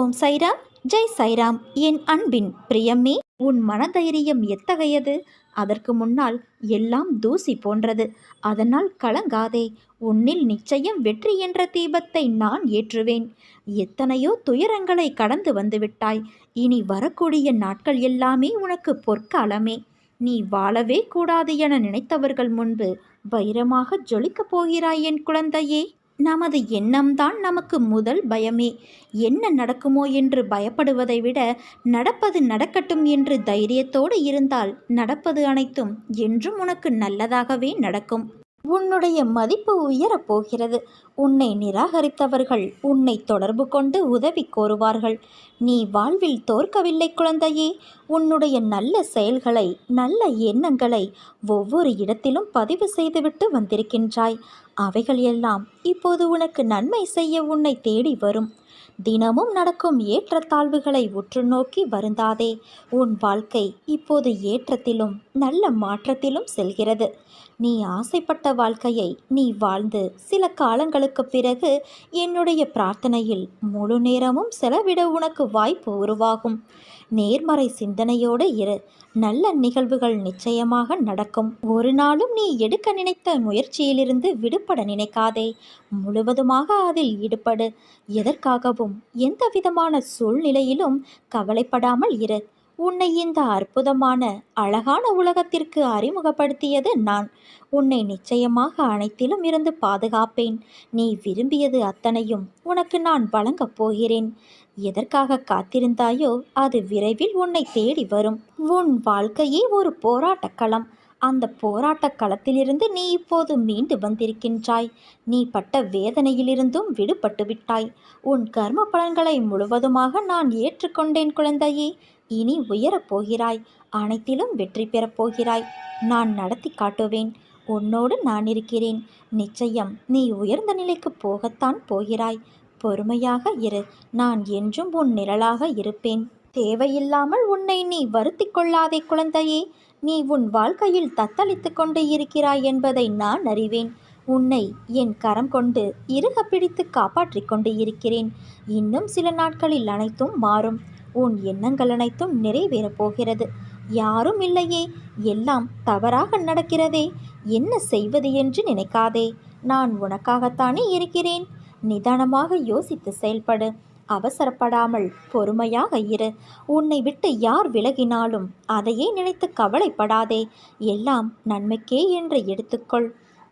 ஓம் சைராம் ஜெய் சைராம். என் அன்பின் பிரியமே உன் மனதைரியம் எத்தகையது? அதற்கு முன்னால் எல்லாம் தூசி போன்றது. அதனால் கலங்காதே உன்னில் நிச்சயம் வெற்றி என்ற தீபத்தை நான் ஏற்றுவேன். எத்தனையோ துயரங்களை கடந்து வந்துவிட்டாய் இனி வரக்கூடிய நாட்கள் எல்லாமே உனக்கு பொற்காலமே. நீ வாழவே கூடாது என நினைத்தவர்கள் முன்பு வைரமாக ஜொலிக்கப் போகிறாய் என் குழந்தையே. நமது எண்ணம்தான் நமக்கு முதல் பயமே. என்ன நடக்குமோ என்று பயப்படுவதை விட நடப்பது நடக்கட்டும் என்று தைரியத்தோடு இருந்தால் நடப்பது அனைத்தும் என்றும் உனக்கு நல்லதாகவே நடக்கும். உன்னுடைய மதிப்பு உயரப் போகிறது. உன்னை நிராகரித்தவர்கள் உன்னை தொடர்பு கொண்டு உதவி கோருவார்கள். நீ வாழ்வில் தோற்கவில்லை குழந்தையே. உன்னுடைய நல்ல செயல்களை நல்ல எண்ணங்களை ஒவ்வொரு இடத்திலும் பதிவு செய்துவிட்டு வந்திருக்கின்றாய். அவைகள் எல்லாம் இப்போது உனக்கு நன்மை செய்ய உன்னை தேடி வரும். தினமும் நடக்கும் ஏற்றத்தாழ்வுகளை உற்று நோக்கி வருந்தாதே. உன் வாழ்க்கை இப்போது ஏற்றத்திலும் நல்ல மாற்றத்திலும் செல்கிறது. நீ ஆசைப்பட்ட வாழ்க்கையை நீ வாழ்ந்து சில காலங்களுக்கு பிறகு என்னுடைய பிரார்த்தனையில் முழு நேரமும் செலவிட உனக்கு வாய்ப்பு உருவாகும். நேர்மறை சிந்தனையோடு இரு. நல்ல நிகழ்வுகள் நிச்சயமாக நடக்கும். ஒரு நாளும் நீ எடுக்க நினைத்த முயற்சியிலிருந்து விடுபட நினைக்காதே. முழுவதுமாக அதில் ஈடுபடு. எதற்காகவும் எந்த விதமான சூழ்நிலையிலும் கவலைப்படாமல் இரு. உன்னை இந்த அற்புதமான அழகான உலகத்திற்கு அறிமுகப்படுத்தியது நான். உன்னை நிச்சயமாக அனைத்திலும் இருந்து பாதுகாப்பேன். நீ விரும்பியது அத்தனையும் உனக்கு நான் வழங்கப் போகிறேன். எதற்காக காத்திருந்தாயோ அது விரைவில் உன்னை தேடி வரும். உன் வாழ்க்கையே ஒரு போராட்டக் களம் அந்த போராட்டக் களத்திலிருந்து நீ இப்போது மீண்டு வந்திருக்கின்றாய். நீ பட்ட வேதனையிலிருந்தும் விடுபட்டு விட்டாய். உன் கர்ம பலன்களை முழுவதுமாக நான் ஏற்றுக்கொண்டேன் குழந்தையே. இனி உயரப் போகிறாய் அனைத்திலும் வெற்றி பெறப் போகிறாய் நான் நடத்தி காட்டுவேன் உன்னோடு நான் இருக்கிறேன். நிச்சயம் நீ உயர்ந்த நிலைக்கு போகத்தான் போகிறாய். பொறுமையாக இரு நான் என்றும் உன் நிழலாக இருப்பேன். தேவையில்லாமல் உன்னை நீ வருத்தி கொள்ளாதே குழந்தையே. நீ உன் வாழ்க்கையில் தத்தளித்து கொண்டு இருக்கிறாய் என்பதை நான் அறிவேன். உன்னை என் கரம் கொண்டு இறுக பிடித்து காப்பாற்றிக் கொண்டு இருக்கிறேன். இன்னும் சில நாட்களில் அனைத்தும் மாறும். உன் எண்ணங்கள் அனைத்தும் நிறைவேறப் போகிறது. யாரும் இல்லையே எல்லாம் தவறாக நடக்கிறதே. என்ன செய்வது என்று நினைக்காதே. நான் உனக்காகத்தானே இருக்கிறேன். நிதானமாக யோசித்து செயல்படு. அவசரப்படாமல் பொறுமையாக இரு. உன்னை விட்டு யார் விலகினாலும் அதையே நினைத்து கவலைப்படாதே. எல்லாம் நன்மைக்கே என்று எடுத்துக்கொள்.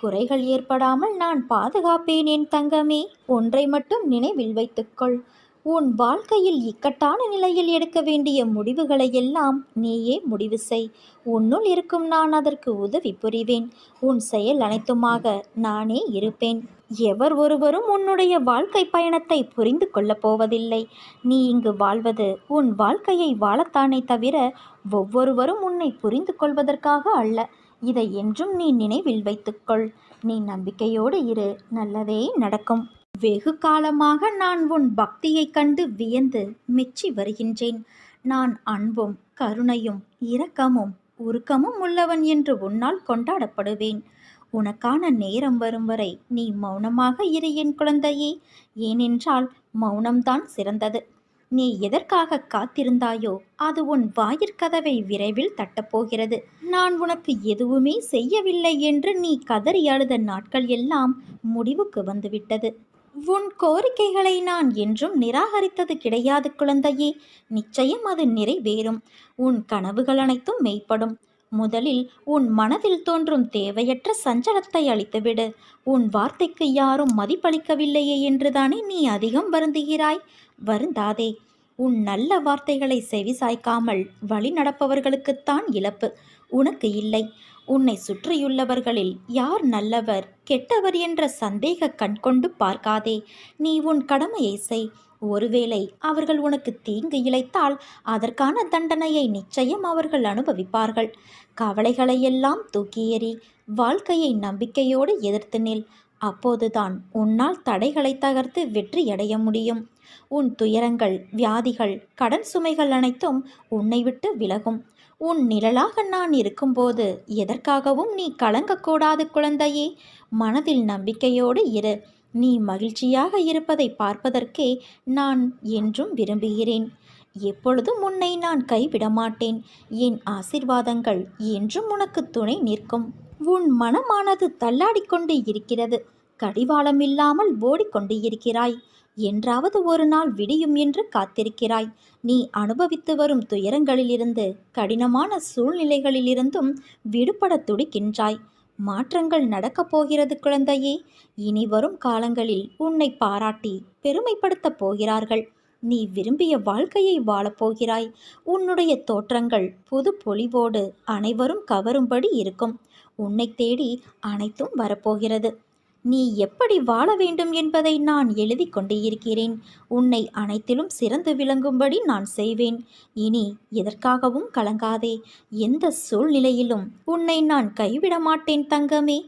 குறைகள் ஏற்படாமல் நான் பாதுகாப்பேன் என் தங்கமே. ஒன்றை மட்டும் நினைவில் வைத்துக்கொள். உன் வாழ்க்கையில் இக்கட்டான நிலையில் எடுக்க வேண்டிய முடிவுகளை எல்லாம் நீயே முடிவு செய். உன்னுள் இருக்கும் நான் அதற்கு உதவி புரிவேன். உன் செயல் அனைத்துமாக நானே இருப்பேன். எவர் ஒருவரும் உன்னுடைய வாழ்க்கை பயணத்தை புரிந்து கொள்ளப் போவதில்லை. நீ இங்கு வாழ்வது உன் வாழ்க்கையை வாழத்தானே தவிர ஒவ்வொருவரும் உன்னை புரிந்து கொள்வதற்காக அல்ல. இதை என்றும் நீ நினைவில் வைத்துக்கொள். நீ நம்பிக்கையோடு இரு நல்லதே நடக்கும். வெகு காலமாக நான் உன் பக்தியைக் கண்டு வியந்து மெச்சி வருகின்றேன். நான் அன்பும் கருணையும் இரக்கமும் உருக்கமும் உள்ளவன் என்று உன்னால் கொண்டாடப்படுவேன். உனக்கான நேரம் வரும் வரை நீ மௌனமாக இரு என் குழந்தையே. ஏனென்றால் மௌனம்தான் சிறந்தது. நீ எதற்காக காத்திருந்தாயோ அது உன் வாயிற்கதவை விரைவில் தட்டப்போகிறது. நான் உனக்கு எதுவுமே செய்யவில்லை என்று நீ கதறி அழுத நாட்கள் எல்லாம் முடிவுக்கு வந்துவிட்டது. உன் கோரிக்கைகளை நான் என்றும் நிராகரித்தது கிடையாது குழந்தையே. நிச்சயம் அது நிறைவேறும். உன் கனவுகள் அனைத்தும் மெய்ப்படும். முதலில் உன் மனதில் தோன்றும் தேவையற்ற சஞ்சலத்தை அளித்துவிடு உன் வார்த்தைக்கு யாரும் மதிப்பளிக்கவில்லையே என்றுதானே நீ அதிகம் வருந்துகிறாய்? வருந்தாதே. உன் நல்ல வார்த்தைகளை செவிசாய்க்காமல் வழி நடப்பவர்களுக்குத்தான் இழப்பு. உனக்கு இல்லை. உன்னை சுற்றியுள்ளவர்களில் யார் நல்லவர் கெட்டவர் என்ற சந்தேக கண் கொண்டு பார்க்காதே. நீ உன் கடமையை செய். ஒருவேளை அவர்கள் உனக்கு தீங்கு இழைத்தால் அதற்கான தண்டனையை நிச்சயம் அவர்கள் அனுபவிப்பார்கள். கவலைகளையெல்லாம் தூக்கி எறி வாழ்க்கையை நம்பிக்கையோடு எதிர்த்து நில். அப்போதுதான் உன்னால் தடைகளை தகர்த்து வெற்றியடைய முடியும். உன் துயரங்கள் வியாதிகள் கடன் சுமைகள் அனைத்தும் உன்னை விட்டு விலகும். உன் நிழலாக நான் இருக்கும்போது எதற்காகவும் நீ கலங்கக்கூடாது குழந்தையே. மனதில் நம்பிக்கையோடு இரு. நீ மகிழ்ச்சியாக இருப்பதை பார்ப்பதற்கே நான் என்றும் விரும்புகிறேன். எப்பொழுதும் உன்னை நான் கைவிட மாட்டேன் என் ஆசிர்வாதங்கள் என்றும் உனக்கு துணை நிற்கும். உன் மனமானது தள்ளாடிக்கொண்டு இருக்கிறது. கடிவாளம் இல்லாமல் ஓடிக்கொண்டு இருக்கிறாய். என்றாவது ஒரு நாள் விடியும் என்று காத்திருக்கிறாய். நீ அனுபவித்து வரும் துயரங்களிலிருந்து கடினமான சூழ்நிலைகளிலிருந்தும் விடுபட துடிக்கின்றாய். மாற்றங்கள் நடக்கப் போகிறது குழந்தையே. இனி வரும் காலங்களில் உன்னை பாராட்டி பெருமைப்படுத்தப் போகிறார்கள். நீ விரும்பிய வாழ்க்கையை வாழப்போகிறாய் உன்னுடைய தோற்றங்கள் புது பொலிவோடு அனைவரும் கவரும்படி இருக்கும். உன்னை தேடி அனைத்தும் வரப்போகிறது. நீ எப்படி வாழ வேண்டும் என்பதை நான் எழுதி கொண்டு இருக்கிறேன் உன்னை அனைத்திலும் சிறந்து விளங்கும்படி நான் செய்வேன். இனி எதற்காகவும் கலங்காதே. எந்த சூழ்நிலையிலும் உன்னை நான் கைவிட மாட்டேன் தங்கமே.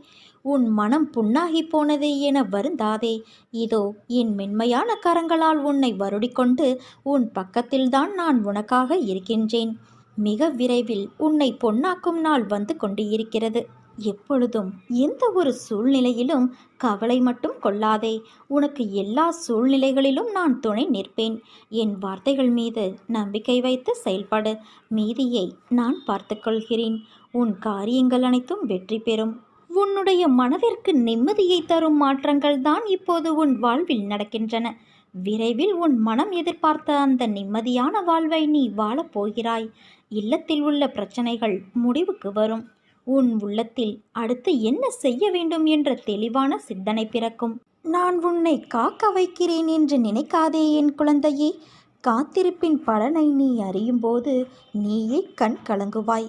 உன் மனம் புண்ணாகி போனதே என வருந்தாதே. இதோ என் மென்மையான கரங்களால் உன்னை வருடிக்கொண்டு உன் பக்கத்தில்தான் நான் உனக்காக இருக்கின்றேன். மிக விரைவில் உன்னை பொன்னாக்கும் நாள் வந்து கொண்டு இருக்கிறது எப்பொழுதும் எந்த ஒரு சூழ்நிலையிலும் கவலை மட்டும் கொள்ளாதே. உனக்கு எல்லா சூழ்நிலைகளிலும் நான் துணை நிற்பேன். என் வார்த்தைகள் மீது நம்பிக்கை வைத்து செயல்படு. மீதியை நான் பார்த்துக்கொள்கிறேன் உன் காரியங்கள் அனைத்தும் வெற்றி பெறும். உன்னுடைய மனதிற்கு நிம்மதியை தரும் மாற்றங்கள் தான் இப்போது உன் வாழ்வில் நடக்கின்றன. விரைவில் உன் மனம் எதிர்பார்த்த அந்த நிம்மதியான வாழ்வை நீ வாழப் போகிறாய். இல்லத்தில் உள்ள பிரச்சனைகள் முடிவுக்கு வரும். உன் உள்ளத்தில் அடுத்து என்ன செய்ய வேண்டும் என்ற தெளிவான சிந்தனை பிறக்கும். நான் உன்னை காக்க வைக்கிறேன் என்று நினைக்காதே என் குழந்தையே. காத்திருப்பின் பலனை நீ அறியும்போது நீயே கண் கலங்குவாய்.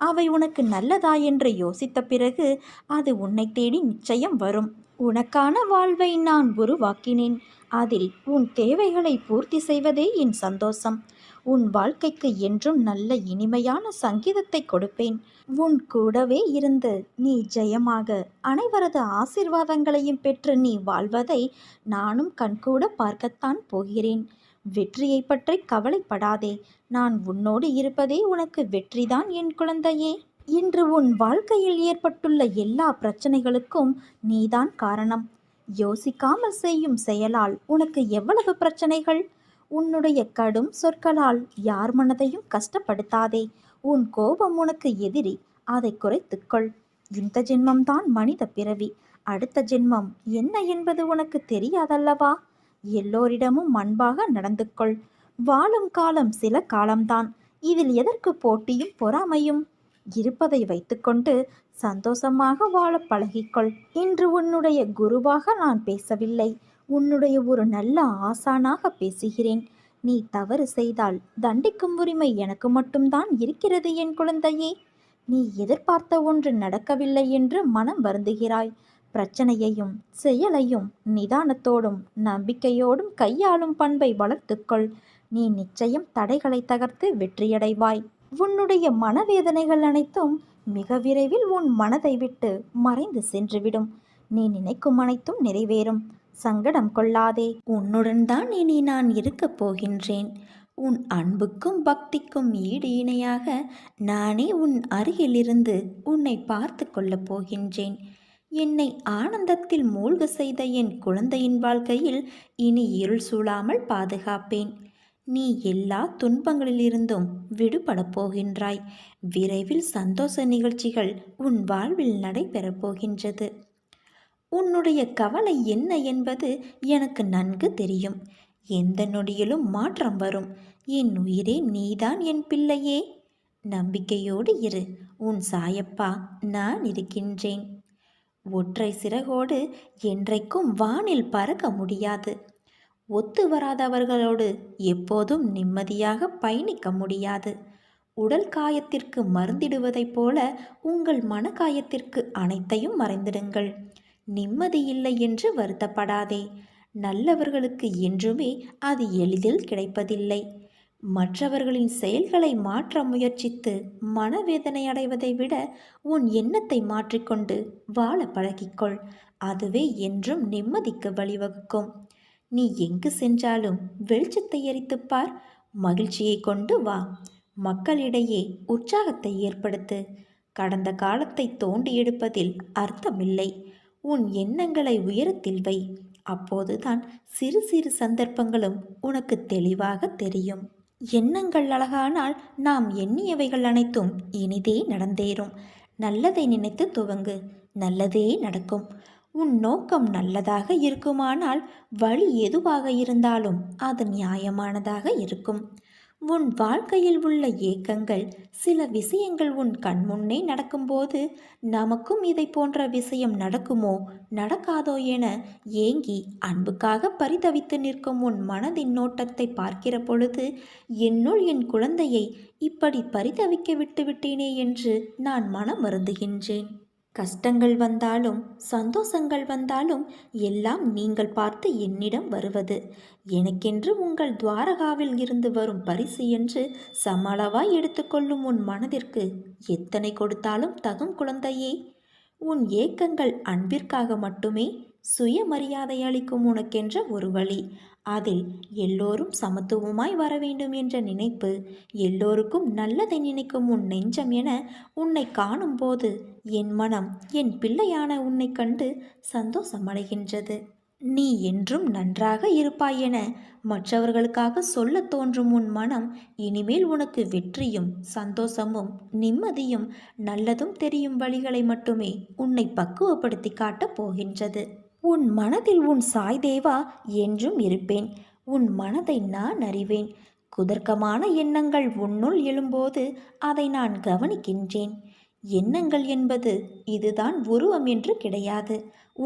அவை உனக்கு நல்லதா என்று யோசித்த பிறகு அது உன்னை தேடி நிச்சயம் வரும். உனக்கான வாழ்வை நான் உருவாக்கினேன். அதில் உன் தேவைகளை பூர்த்தி செய்வதே என் சந்தோஷம். உன் வாழ்க்கைக்கு என்றும் நல்ல இனிமையான சங்கீதத்தை கொடுப்பேன். உன் கூடவே இருந்து நீ ஜெயமாக அனைவரது ஆசிர்வாதங்களையும் பெற்று நீ வாழ்வதை நானும் கண்கூட பார்க்கத்தான் போகிறேன். வெற்றியை பற்றி கவலைப்படாதே. நான் உன்னோடு இருப்பதே உனக்கு வெற்றிதான் என் குழந்தையே. இன்று உன் வாழ்க்கையில் ஏற்பட்டுள்ள எல்லா பிரச்சனைகளுக்கும் நீதான் காரணம். யோசிக்காமல் செய்யும் செயலால் உனக்கு எவ்வளவு பிரச்சனைகள்? உன்னுடைய கடும் சொற்களால் யார் மனதையும் கஷ்டப்படுத்தாதே. உன் கோபம் உனக்கு எதிரி அதை குறைத்துக்கொள் இந்த ஜென்மம்தான் மனித பிறவி. அடுத்த ஜென்மம் என்ன என்பது உனக்கு தெரியாதல்லவா? எல்லோரிடமும் அன்பாக நடந்து கொள் வாழும் காலம் சில காலம்தான். இதில் எதற்கு போட்டியும் பொறாமையும்? இருப்பதை வைத்துக்கொண்டு சந்தோஷமாக வாழ பழகிக்கொள். இன்று உன்னுடைய குருவாக நான் பேசவில்லை. உன்னுடைய ஒரு நல்ல ஆசானாக பேசுகிறேன். நீ தவறு செய்தால் தண்டிக்கும் உரிமை எனக்கு மட்டும்தான் இருக்கிறது என் குழந்தையே. நீ எதிர்பார்த்த ஒன்று நடக்கவில்லை என்று மனம் வருந்துகிறாய். பிரச்சனையையும் செயலையும் நிதானத்தோடும் நம்பிக்கையோடும் கையாளும் பண்பை வளர்த்துக்கொள். நீ நிச்சயம் தடைகளை தகர்த்து வெற்றியடைவாய். உன்னுடைய மனவேதனைகள் அனைத்தும் மிக விரைவில் உன் மனதை விட்டு மறைந்து சென்றுவிடும். நீ நினைக்கும் அனைத்தும் நிறைவேறும். சங்கடம் கொள்ளாதே. உன்னுடன் தான் இனி நான் இருக்கப் போகின்றேன். உன் அன்புக்கும் பக்திக்கும் ஈடு இணையாக நானே உன் அருகிலிருந்து உன்னை பார்த்து கொள்ளப் போகின்றேன். என்னை ஆனந்தத்தில் மூழ்க செய்த என் குழந்தையின் வாழ்க்கையில் இனி இருள் சூழாமல் பாதுகாப்பேன். நீ எல்லா துன்பங்களிலிருந்தும் விடுபடப் போகின்றாய். விரைவில் சந்தோஷ நிகழ்ச்சிகள் உன் வாழ்வில் நடைபெறப் போகின்றது. உன்னுடைய கவலை என்ன என்பது எனக்கு நன்கு தெரியும். எந்த நொடியிலும் மாற்றம் வரும். என் உயிரே நீதான் என் பிள்ளையே. நம்பிக்கையோடு இரு. உன் சாயப்பா நான் இருக்கின்றேன். ஒற்றை சிறகோடு என்றைக்கும் வானில் பறக்க முடியாது. ஒத்து வராதவர்களோடு எப்போதும் நிம்மதியாக பயணிக்க முடியாது. உடல் காயத்திற்கு மருந்திடுவதைப் போல உங்கள் மனக்காயத்திற்கு அனைத்தையும் மறைந்திடுங்கள். நிம்மதி இல்லை என்று வருத்தப்படாதே. நல்லவர்களுக்கு என்றுமே அது எளிதில் கிடைப்பதில்லை. மற்றவர்களின் செயல்களை மாற்ற முயற்சித்து மனவேதனை அடைவதை விட உன் எண்ணத்தை மாற்றிக்கொண்டு வாழ பழகிக்கொள். அதுவே என்றும் நிம்மதிக்கு வழிவகுக்கும். நீ எங்கு சென்றாலும் வெளிச்சத்தை எரித்துப் பார். மகிழ்ச்சியை கொண்டு வா. மக்களிடையே உற்சாகத்தை ஏற்படுத்து. கடந்த காலத்தை தோண்டி எடுப்பதில் அர்த்தமில்லை. உன் எண்ணங்களை உயரத்தில் வை. அப்போதுதான் சிறு சிறு சந்தர்ப்பங்களும் உனக்கு தெளிவாக தெரியும். எண்ணங்கள் அழகானால் நாம் எண்ணியவைகள் அனைத்தும் இனிதே நடந்தேறும். நல்லதை நினைத்து துவங்கு நல்லதே நடக்கும். உன் நோக்கம் நல்லதாக இருக்குமானால் வழி எதுவாக இருந்தாலும் அது நியாயமானதாக இருக்கும். உன் வாழ்க்கையில் உள்ள ஏக்கங்கள் சில விஷயங்கள் உன் கண்முன்னே நடக்கும்போது நமக்கும் இதை போன்ற விஷயம் நடக்குமோ நடக்காதோ என ஏங்கி அன்புக்காக பரிதவித்து நிற்கும் உன் மனதின் நோட்டத்தை பார்க்கிற பொழுது என்னுள் என் குழந்தையை இப்படி பரிதவிக்க விட்டுவிட்டேனே என்று நான் மனம் வருந்துகின்றேன் கஷ்டங்கள் வந்தாலும் சந்தோஷங்கள் வந்தாலும் எல்லாம் நீங்கள் பார்த்து என்னிடம் வருவது. எனக்கென்று உங்கள் துவாரகாவில் இருந்து வரும் பரிசு என்று சமளவாய் எடுத்துக்கொள்ளும் உன் மனதிற்கு எத்தனை கொடுத்தாலும் தகும் குழந்தையே. உன் ஏக்கங்கள் அன்பிற்காக மட்டுமே சுயமரியாதை அளிக்கும் உனக்கென்ற ஒரு வழி. அதில் எல்லோரும் சமத்துவமாய் வர வேண்டும் என்ற நினைப்பு எல்லோருக்கும் நல்லதை நினைக்கும் உன் நெஞ்சம் என உன்னை காணும்போது என் மனம் என் பிள்ளையான உன்னை கண்டு சந்தோஷமடைகின்றது. நீ என்றும் நன்றாக இருப்பாய் என மற்றவர்களுக்காக சொல்ல தோன்றும் உன் மனம் இனிமேல் உனக்கு வெற்றியும் சந்தோஷமும் நிம்மதியும் நல்லதும் தெரியும் வழிகளை மட்டுமே உன்னை பக்குவப்படுத்தி காட்டப் போகின்றது. உன் மனதில் உன் சாய் தேவா என்றும் இருப்பேன். உன் மனதை நான் அறிவேன். குதர்க்கமான எண்ணங்கள் உன்னுள் எழும்போது அதை நான் கவனிக்கின்றேன். எண்ணங்கள் என்பது இதுதான் உருவம் என்று கிடையாது.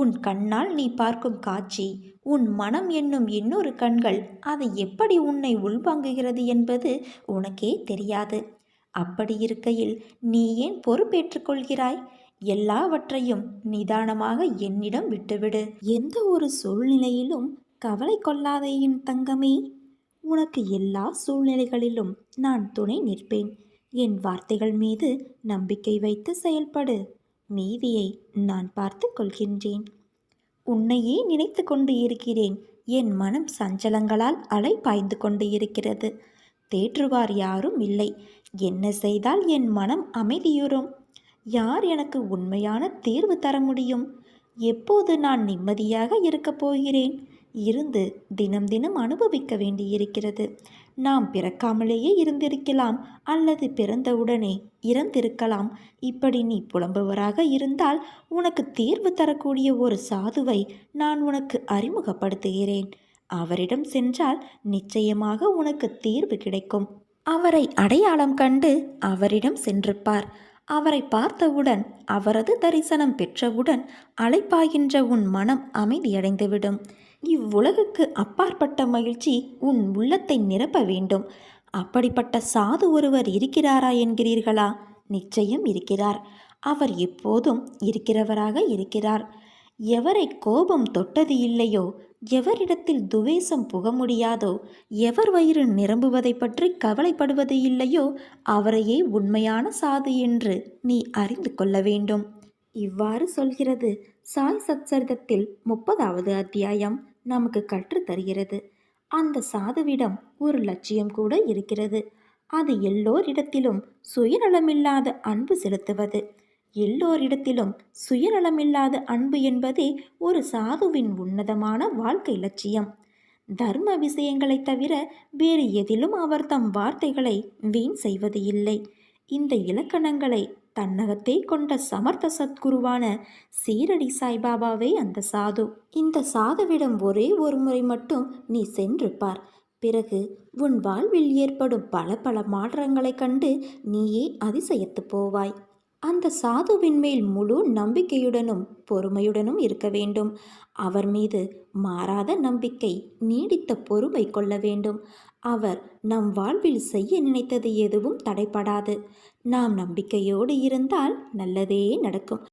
உன் கண்ணால் நீ பார்க்கும் காட்சி உன் மனம் என்னும் இன்னொரு கண்கள் அதை எப்படி உன்னை உள்வாங்குகிறது என்பது உனக்கே தெரியாது. அப்படி இருக்கையில் நீ ஏன் பொறுப்பேற்றுக் கொள்கிறாய்? எல்லாவற்றையும் நிதானமாக என்னிடம் விட்டுவிடு. எந்த ஒரு சூழ்நிலையிலும் கவலை கொள்ளாதே என் தங்கமே. உனக்கு எல்லா சூழ்நிலைகளிலும் நான் துணை நிற்பேன். என் வார்த்தைகள் மீது நம்பிக்கை வைத்து செயல்படு. மீதியை நான் பார்த்து கொள்கின்றேன். உன்னையே நினைத்து கொண்டு இருக்கிறேன். என் மனம் சஞ்சலங்களால் அலை பாய்ந்து கொண்டு இருக்கிறது. தேற்றுவார் யாரும் இல்லை. என்ன செய்தால் என் மனம் அமைதியுறும்? யார் எனக்கு உண்மையான தீர்வு தர முடியும்? எப்போது நான் நிம்மதியாக இருக்கப் போகிறேன்? இருந்து தினம் தினம் அனுபவிக்க வேண்டியிருக்கிறது. நாம் பிறக்காமலேயே இருந்திருக்கலாம் அல்லது பிறந்தவுடனே இறந்திருக்கலாம். இப்படி நீ புலம்புவராக இருந்தால் உனக்கு தீர்வு தரக்கூடிய ஒரு சாதுவை நான் உனக்கு அறிமுகப்படுத்துகிறேன். அவரிடம் சென்றால் நிச்சயமாக உனக்கு தீர்வு கிடைக்கும். அவரை அடையாளம் கண்டு அவரிடம் சென்றிருப்பார் அவரை பார்த்தவுடன் அவரது தரிசனம் பெற்றவுடன் அழைப்பாகின்ற உன் மனம் அமைதியடைந்துவிடும். இவ்வுலகுக்கு அப்பாற்பட்ட மகிழ்ச்சி உன் உள்ளத்தை நிரப்ப வேண்டும். அப்படிப்பட்ட சாது ஒருவர் இருக்கிறாரா என்கிறீர்களா? நிச்சயம் இருக்கிறார். அவர் எப்போதும் இருக்கிறவராக இருக்கிறார். எவரை கோபம் தொட்டது இல்லையோ எவரிடத்தில் துவேஷம் புக முடியாதோ எவர் வயிறு நிரம்புவதை பற்றி கவலைப்படுவது இல்லையோ அவரையே உண்மையான சாது என்று நீ அறிந்து கொள்ள வேண்டும். இவ்வாறு சொல்கிறது சாய் சத்சரிதத்தில் முப்பதாவது அத்தியாயம் நமக்கு கற்றுத் தருகிறது. அந்த சாதுவிடம் ஒரு லட்சியம் கூட இருக்கிறது. அது எல்லோரிடத்திலும் சுயநலமில்லாத அன்பு செலுத்துவது. எல்லோரிடத்திலும் சுயநலமில்லாத அன்பு என்பதே ஒரு சாதுவின் உன்னதமான வாழ்க்கை லட்சியம். தர்ம விஷயங்களைத் தவிர வேறு எதிலும் அவர் தம் வார்த்தைகளை வீண் செய்வது இல்லை. இந்த இலக்கணங்களை தன்னகத்தே கொண்ட சமர்த்த சத்குருவான சீரடி சாய்பாபாவே அந்த சாது. இந்த சாதுவிடம் ஒரே ஒரு முறை மட்டும் நீ சென்று பார் பிறகு உன் வாழ்வில் ஏற்படும் பல பல மாற்றங்களைக் கண்டு நீயே அதிசயத்து போவாய். அந்த சாதுவின் மேல் முழு நம்பிக்கையுடனும் பொறுமையுடனும் இருக்க வேண்டும். அவர் மீது மாறாத நம்பிக்கை நீடித்த பொறுமை கொள்ள வேண்டும். அவர் நம் வாழ்வில் செய்ய நினைத்தது எதுவும் தடைப்படாது நாம் நம்பிக்கையோடு இருந்தால் நல்லதே நடக்கும்.